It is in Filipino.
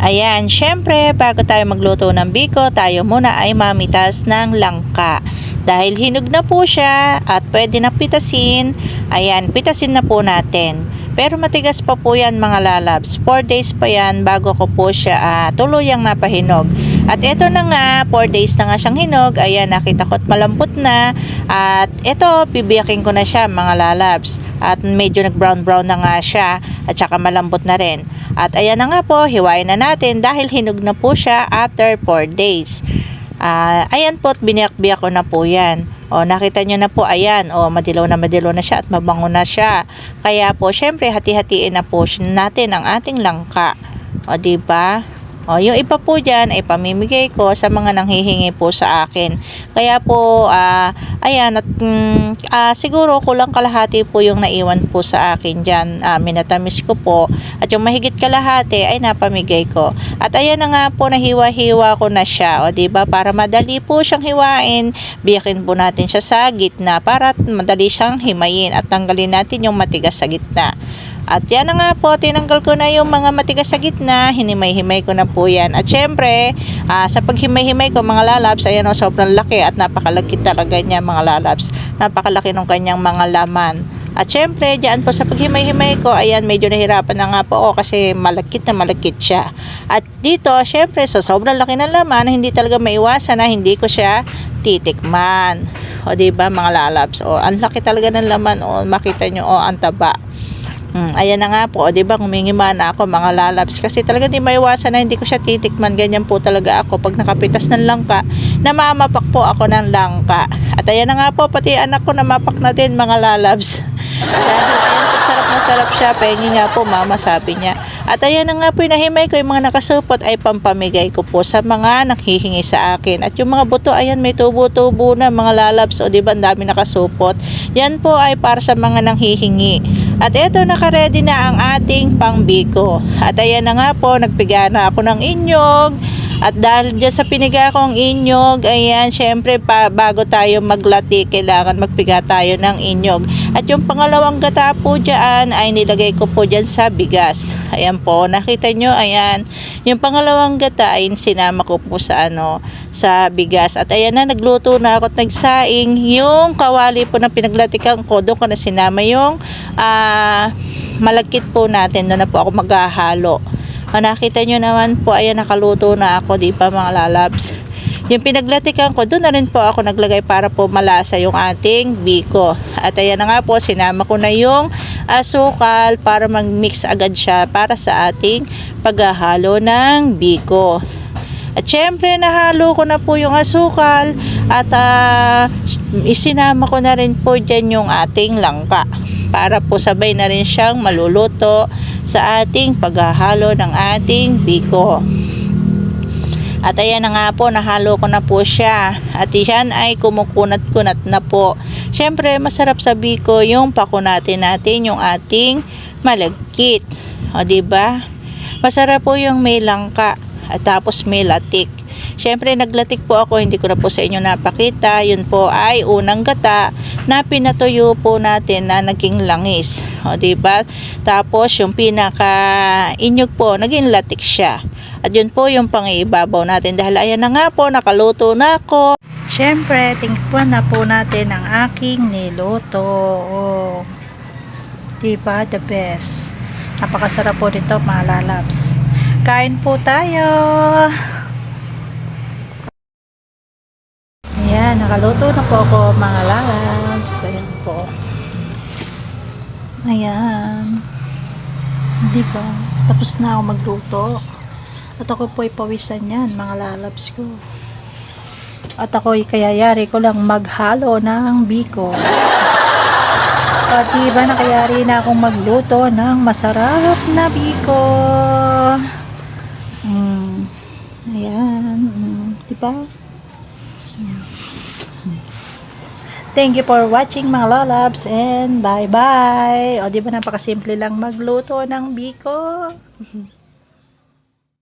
Ayan, syempre, bago tayo magluto ng biko, tayo muna ay mamitas ng langka. Dahil hinog na po siya at pwede na pitasin, ayan, pitasin na po natin. Pero matigas pa po yan mga lalabs. 4 days pa yan bago ko po siya ah, tuluyang napahinog. At eto na nga, 4 days na nga siyang hinog. Ayan, nakita ko at malambot na. At eto, bibiyakin ko na siya mga lalabs. At medyo nag-brown-brown na nga siya. At saka malambot na rin. At ayan na nga po, hiwain na natin dahil hinog na po siya after 4 days. Ah, ayan po, at biniyak-biyak ko na po yan. O, nakita nyo na po, ayan, o, madilaw na madilaw na siya at mabango na siya. Kaya po, syempre, hati-hatiin na po natin ang ating langka. O, ba? O, yung iba po dyan ay pamimigay ko sa mga nanghihingi po sa akin. Kaya po, ah, ayan, at mm, ah, siguro kulang kalahati po yung naiwan po sa akin dyan. Ah, minatamis ko po. At yung mahigit kalahati ay napamigay ko. At ayan na nga po, nahiwa-hiwa ko na siya. O, ba Para madali po siyang hiwain, biyakin po natin siya sa gitna para madali siyang himayin at tanggalin natin yung matigas sa gitna. At yan na nga po, tinanggal ko na yung mga matigas sa gitna, hinimay-himay ko na po yan. At syempre, ah, sa paghimay-himay ko mga lalabs, ayan o, sobrang laki at napakalaki talaga niya mga lalabs. Napakalaki ng kanyang mga laman. At syempre, diyan po sa paghimay-himay ko, ayan, medyo nahirapan na nga po ako kasi malakit na malakit siya. At dito, syempre, so sobrang laki ng laman, hindi talaga maiwasan na hindi ko siya titikman. O, ba mga lalabs? O, ang laki talaga ng laman. O, makita nyo, o, ang taba. Hmm, ayan na nga po, 'di ba? Humingima na ako mga lalabs kasi talaga di maiwasan na hindi ko siya titikman. Ganyan po talaga ako pag nakapitas ng langka, namamapak po ako ng langka. At ayan na nga po, pati anak ko namapak na din mga lalabs. Dahil ayan sarap na sarap siya. Pengi nga po, mama sabi niya. At ayan na nga po, inahimay ko yung mga nakasupot ay pampamigay ko po sa mga nakhihingi sa akin. At yung mga buto, ayan, may tubo-tubo na mga lalabs. O, di ba, ang dami nakasupot. Yan po ay para sa mga nanghihingi. At eto, nakaredy na ang ating pangbiko. At ayan na nga po, nagpiga na ako ng inyog. At dahil dyan sa piniga kong inyog, ayan, syempre, pa, bago tayo maglati, kailangan magpiga tayo ng inyog. At yung pangalawang gata po dyan, ay nilagay ko po dyan sa bigas. Ayan po, nakita nyo, ayan. Yung pangalawang gata ay sinama ko po sa ano, sa bigas. At ayan na, nagluto na ako at nagsaing. Yung kawali po na pinaglatikan ko, doon ko na sinama yung ah, malagkit po natin. Doon na po ako maghahalo. Ah, nakita nyo naman po, ayan, nakaluto na ako, di pa mga lalabs. Yung pinaglatikan ko, doon na rin po ako naglagay para po malasa yung ating biko. At ayan na nga po, sinama ko na yung asukal para mag-mix agad siya para sa ating paghahalo ng biko. At syempre, nahalo ko na po yung asukal at ah, isinama ko na rin po dyan yung ating langka para po sabay na rin siyang maluluto sa ating paghahalo ng ating biko. At ayan na nga po, nahalo ko na po siya. At yan ay kumukunat-kunat na po. Siyempre, masarap sa biko yung pakunatin natin yung ating malagkit. O, ba? Masarap po yung may langka at tapos may latik. Siyempre, naglatik po ako, hindi ko na po sa inyo napakita. Yun po ay unang gata na pinatuyo po natin na naging langis. O, diba? Tapos, yung pinaka inyog po, naging latik siya. At yun po yung pangibabaw natin. Dahil ayan na nga po, nakaluto na ako. Siyempre, tingnan na po natin ang aking niluto. Oh. Diba? The best. Napakasarap po nito, mga lalabs. Kain po tayo. Ayan, nakaluto na po ako mga lalabs. Ayan po. Ayan. Di ba? Tapos na ako magluto. At ako po ay pawisan yan, mga lalabs ko. At ako ay kayayari ko lang maghalo ng biko. At diba nakayari na akong magluto ng masarap na biko. Mm. Ayan. Mm. Diba? Thank you for watching mga lolabs and bye bye. O di ba napakasimple lang magluto ng biko?